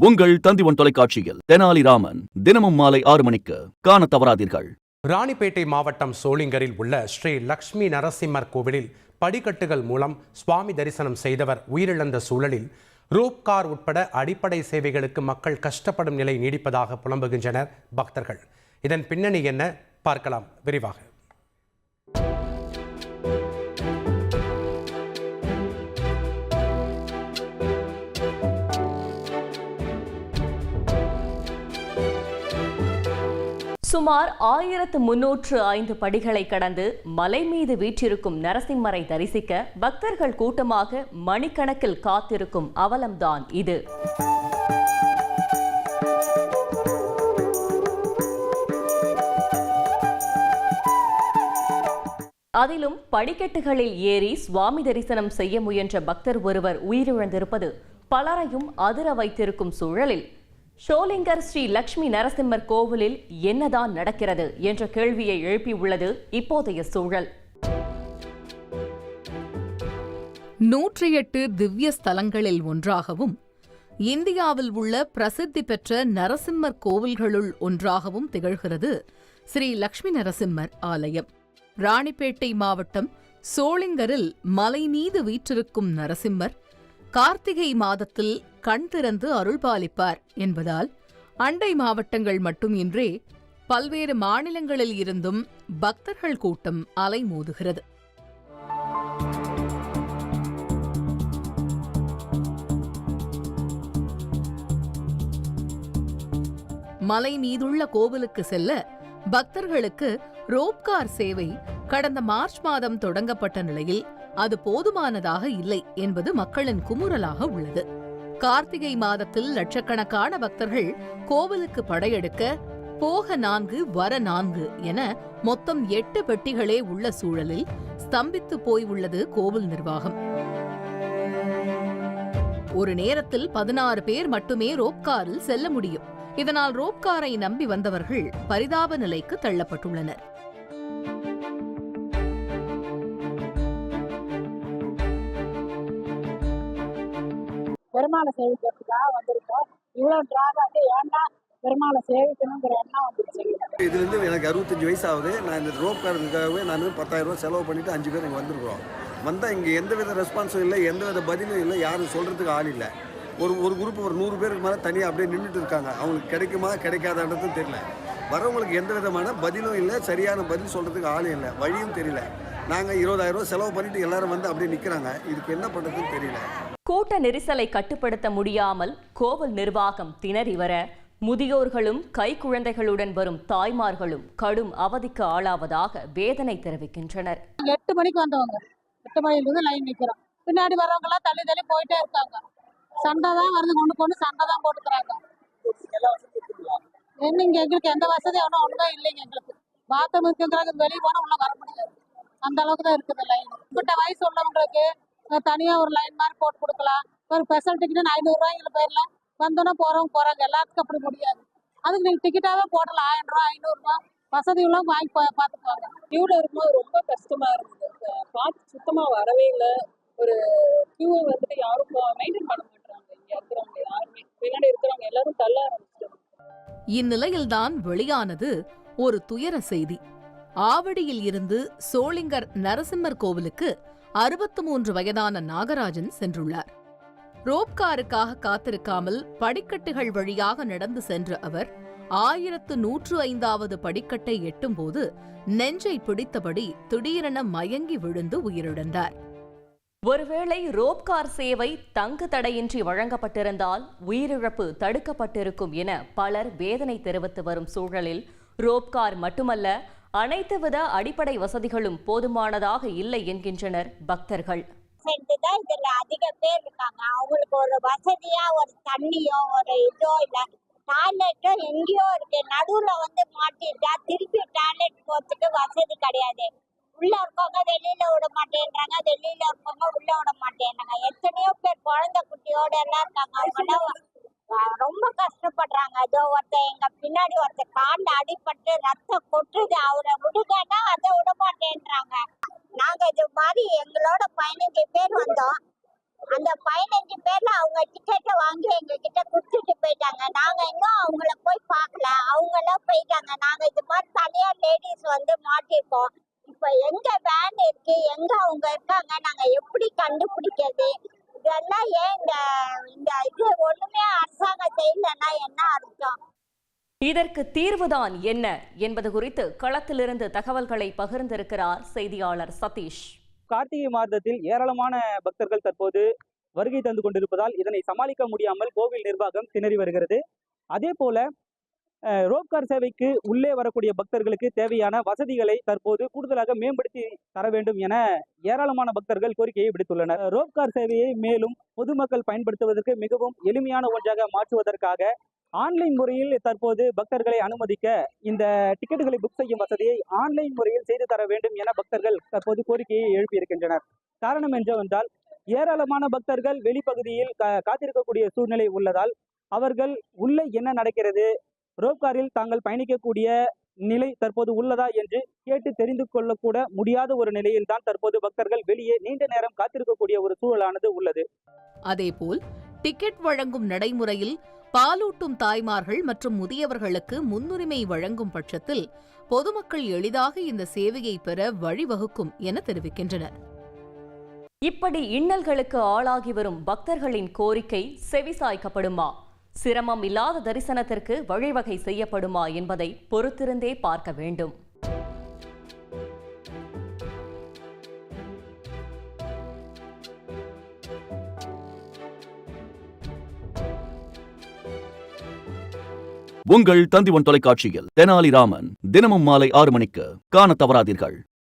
உங்கள் தந்திவன் தொலைக்காட்சியில் தெனாலிராமன் தினமும் மாலை ஆறு மணிக்கு காண தவறாதீர்கள். ராணிப்பேட்டை மாவட்டம் சோளிங்கரில் உள்ள ஸ்ரீ லக்ஷ்மி நரசிம்மர் கோவிலில் படிக்கட்டுகள் மூலம் சுவாமி தரிசனம் செய்தவர் உயிரிழந்த சூழலில் ரூப் கார் உட்பட அடிப்படை சேவைகளுக்கு மக்கள் கஷ்டப்படும் நிலை நீடிப்பதாக புலம்புகின்றனர் பக்தர்கள். இதன் பின்னணி என்ன? பார்க்கலாம். விரிவாக. சுமார் ஆயிரத்து முன்னூற்று ஐந்து படிகளை கடந்து மலை மீது வீற்றிருக்கும் நரசிம்மரை தரிசிக்க பக்தர்கள் கூட்டமாக மணிக்கணக்கில் காத்திருக்கும் அவலம்தான் இது. அதிலும் படிக்கட்டுகளில் ஏறி சுவாமி தரிசனம் செய்ய முயன்ற பக்தர் ஒருவர் உயிரிழந்திருப்பது பலரையும் அதிர வைத்திருக்கும் சூழலில் ஷோலிங்கர் ஸ்ரீ லக்ஷ்மி நரசிம்மர் கோவிலில் என்னதான் நடக்கிறது என்ற கேள்வியை எழுப்பியுள்ளது இப்போதைய சூழல். நூற்றி எட்டு திவ்ய ஸ்தலங்களில் ஒன்றாகவும் இந்தியாவில் உள்ள பிரசித்தி பெற்ற நரசிம்மர் கோவில்களுள் ஒன்றாகவும் திகழ்கிறது ஸ்ரீ லக்ஷ்மி நரசிம்மர் ஆலயம். ராணிப்பேட்டை மாவட்டம் சோளிங்கரில் மலை மீது வீற்றிருக்கும் நரசிம்மர் கார்த்திகை மாதத்தில் கண் திறந்து அருள்பாலிப்பார் என்பதால் அண்டை மாவட்டங்கள் மட்டுமின்றி பல்வேறு மாநிலங்களில் இருந்தும் பக்தர்கள் கூட்டம் அலைமோதுகிறது. மலை மீதுள்ள கோவிலுக்கு செல்ல பக்தர்களுக்கு ரோப்கார் சேவை கடந்த மார்ச் மாதம் தொடங்கப்பட்ட நிலையில் அது போதுமானதாக இல்லை என்பது மக்களின் குமுறலாக உள்ளது. கார்த்திகை மாதத்தில் லட்சக்கணக்கான பக்தர்கள் கோவிலுக்கு படையெடுக்க போக நான்கு வர நான்கு என மொத்தம் எட்டு பெட்டிகளே உள்ள சூழலில் ஸ்தம்பித்து போய் உள்ளது கோவில் நிர்வாகம். ஒரு நேரத்தில் பதினாறு பேர் மட்டுமே ரோப்காரில் செல்ல முடியும். இதனால் ரோப்காரை நம்பி வந்தவர்கள் பரிதாப நிலைக்கு தள்ளப்பட்டுள்ளனர். பெருமாளை சேவிக்கிறதுக்காக வந்திருக்கோம். இவ்வளவு டிராபாக்கு ஏன்னா பெருமாளை சேவிக்கணுங்கிற எண்ணம் வந்துருச்சு இதுலேருந்து எனக்கு அறுபத்தஞ்சு வயசு ஆகுது நான் இந்த ரோப் காரனுக்காகவே நான் பத்தாயிரம் ரூபாய் செலவு பண்ணிட்டு அஞ்சு பேர் இங்கே வந்திருக்கிறோம். வந்தால் இங்கே எந்த வித ரெஸ்பான்ஸும் இல்லை எந்த வித பதிலும் இல்லை யாரும் சொல்கிறதுக்கு ஆள் இல்லை. ஒரு ஒரு குரூப் ஒரு நூறு பேருக்கு மேலே தனியாக அப்படியே நின்றுட்டு இருக்காங்க. அவங்களுக்கு கிடைக்குமா கிடைக்காதான்றதும் தெரியல. வரவங்களுக்கு எந்த விதமான பதிலும் இல்லை சரியான பதில் சொல்கிறதுக்கு ஆளும் இல்லை. வழியும் தெரியல. நாங்கள் இருபதாயிரம் செலவு பண்ணிவிட்டு எல்லாரும் வந்து அப்படியே நிற்கிறாங்க இதுக்கு என்ன பண்ணுறதுன்னு தெரியல. கூட்ட நெரிசலை கட்டுப்படுத்த முடியாமல் கோவில் நிர்வாகம் திணறி வர முதியோர்களும் கைக்குழந்தைகளுடன் வரும் தாய்மார்களும் கடும் அவதிக்கு ஆளாவதாக வேதனை தெரிவிக்கின்றனர். எட்டு மணிக்கு வந்தவங்க. எட்டு மணிலேருந்து லைன் நிற்கிறோம் பின்னாடி வர்றவங்க எல்லாம் தள்ளி தள்ளி போயிட்டே இருக்காங்க. சண்டை தான் வருது. கொண்டு கொண்டு சண்டை தான் போட்டுக்கிறாங்க. எங்களுக்கு எந்த வசதி ஒன்றும் ஒன்றுமே இல்லைங்க எங்களுக்கு. பாத்ரூம் இருக்குங்கிறாங்க வெளியே போனால் உள்ள வர முடியாது. அந்த அளவுக்கு தான் இருக்குது லைன் இப்பட்ட வயசு உள்ளவங்களுக்கு தனியா ஒரு லைன் மாதிரி போட்டு கொடுக்கலாம். ஒரு ஸ்பெஷல் டிக்கெட் ஐநூறுரூவாங்கிற பேர்ல வந்தோன்னே போறவங்க போறாங்க. எல்லாத்துக்கும் அப்படி முடியாது. அதுக்கு நீங்க டிக்கெட்டாவே போடலாம். ஆயிரம் ரூபா ஐநூறுரூவா வசதி உள்ளவங்க வாங்கி பார்த்துக்குவாங்க கியூல இருக்கும்போது ரொம்ப கஷ்டமா இருந்தது பார்த்து சுத்தமா வரவே இல்லை. ஒரு கியூவை வந்துட்டு யாரும் மெயின்டைன் பண்ண மாட்டாங்க இங்க இருக்கிறவங்க யாருமே. பின்னாடி இருக்கிறவங்க எல்லாரும் தள்ள ஆரம்பிச்சிட்டாங்க. இந்நிலையில்தான் வெளியானது ஒரு துயர செய்தி. ஆவடியில் இருந்து சோளிங்கர் நரசிம்மர் கோவிலுக்கு அறுபத்து மூன்று வயதான நாகராஜன் சென்றுள்ளார். ரோப்காருக்காக காத்திருக்காமல் படிக்கட்டுகள் வழியாக நடந்து சென்ற அவர் ஆயிரத்து நூற்று ஐந்தாவது படிக்கட்டை எட்டும்போது நெஞ்சை பிடித்தபடி திடீரென மயங்கி விழுந்து உயிரிழந்தார். ஒருவேளை ரோப்கார் சேவை தங்கு தடையின்றி வழங்கப்பட்டிருந்தால் உயிரிழப்பு தடுக்கப்பட்டிருக்கும் என பலர் வேதனை தெரிவித்து வரும் சூழலில் ரோப்கார் மட்டுமல்ல அனைத்து வித அடிப்படை வசதிகளும் போதுமானதாக இல்லை என்கின்றனர் பக்தர்கள். தான் இதுல அதிக பேர் இருக்காங்க. அவங்களுக்கு ஒரு வசதியா ஒரு தண்ணியோ ஒரு இதோ இல்ல. டாய்லெட்டோ எங்கேயோ இருக்கு. நடுவுல வந்து மாட்டிட்டா திருப்பி டாய்லெட் போறதுக்கு வசதி கிடையாது. உள்ள இருக்கவங்க வெளியில விட மாட்டேன்றாங்க. வெளியில இருக்கவங்க உள்ள விட மாட்டேன்றாங்க. எத்தனையோ பேர் குழந்தை குட்டியோட எல்லாம் இருக்காங்க. அவங்க எல்லாம் வ- ரொம்ப கஷ்டப்படுறாங்க. அதோ ஒருத்தர் எங்க பின்னாடி ஒருத்தர் காண்ட அடிபட்டு ரத்தம் கொட்டுது. அவரை விடுங்கன்னா அதை விட மாட்டேன்றாங்க நாங்க இது மாதிரி எங்களோட பதினஞ்சு பேர் வந்தோம். அந்த பதினஞ்சு பேர்ல அவங்க டிக்கெட்டை வாங்கி எங்க கிட்ட கொடுத்துட்டு போயிட்டாங்க. நாங்க இன்னும் அவங்கள போய் பார்க்கல. அவங்க எல்லாம் போயிட்டாங்க. நாங்க இது மாதிரி தனியா லேடிஸ் வந்து மாட்டிருக்கோம் இப்ப எங்க வேன் இருக்கு? எங்க அவங்க இருக்காங்க? நாங்க எப்படி கண்டுபிடிக்கிறது? இதெல்லாம் ஏன் இந்த இந்த இது ஒண்ணுமே அரசாங்கம் செய்யலன்னா என்ன அர்த்தம்? இதற்கு தீர்வுதான் என்ன என்பது குறித்து களத்திலிருந்து தகவல்களை பகிர்ந்திருக்கிறார் செய்தியாளர் சதீஷ். கார்த்திகை மாதத்தில் ஏராளமான பக்தர்கள் தற்போது வருகை தந்து கொண்டிருப்பதால் இதனை சமாளிக்க முடியாமல் கோவில் நிர்வாகம் திணறி வருகிறது. அதே போல ரோப்கார் சேவைக்கு உள்ளே வரக்கூடிய பக்தர்களுக்கு தேவையான வசதிகளை தற்போது கூடுதலாக மேம்படுத்தி தர வேண்டும் என ஏராளமான பக்தர்கள் கோரிக்கையை விடுத்துள்ளனர். ரோப்கார் சேவையை மேலும் பொதுமக்கள் பயன்படுத்துவதற்கு மிகவும் எளிமையான ஒன்றாக மாற்றுவதற்காக ஆன்லைன் முறையில் தற்போது பக்தர்களை அனுமதிக்க இந்த டிக்கெட்டுகளை புக் செய்யும் வசதியை ஆன்லைன் முறையில் செய்து தர வேண்டும் என பக்தர்கள் தற்போது கோரிக்கையை எழுப்பியிருக்கின்றனர். காரணம் என்றவென்றால் ஏராளமான பக்தர்கள் வெளிப்பகுதியில் காத்திருக்கக்கூடிய சூழ்நிலை உள்ளதால் அவர்கள் உள்ளே என்ன நடக்கிறது ரோப்காரில் தாங்கள் பயணிக்கக்கூடிய நிலை தற்போது உள்ளதா என்று கேட்டு தெரிந்து கொள்ளக்கூட முடியாத ஒரு நிலையில் தான் தற்போது பக்தர்கள் வெளியே நீண்ட நேரம் காத்திருக்கக்கூடிய ஒரு சூழலானது உள்ளது. அதேபோல் டிக்கெட் வழங்கும் நடைமுறையில் பாலூட்டும் தாய்மார்கள் மற்றும் முதியவர்களுக்கு முன்னுரிமை வழங்கும் பட்சத்தில் பொதுமக்கள் எளிதாக இந்த சேவையை பெற வழிவகுக்கும் என தெரிவிக்கின்றனர். இப்படி இன்னல்களுக்கு ஆளாகி வரும் பக்தர்களின் கோரிக்கை செவிசாய்க்கப்படுமா? சிரமம் இல்லாத தரிசனத்திற்கு வழிவகை செய்யப்படுமா என்பதை பொறுத்திருந்தே பார்க்க வேண்டும். உங்கள் தந்திவன் தொலைக்காட்சியில் தெனாலிராமன் தினமும் மாலை ஆறு மணிக்கு காணத் தவறாதீர்கள்.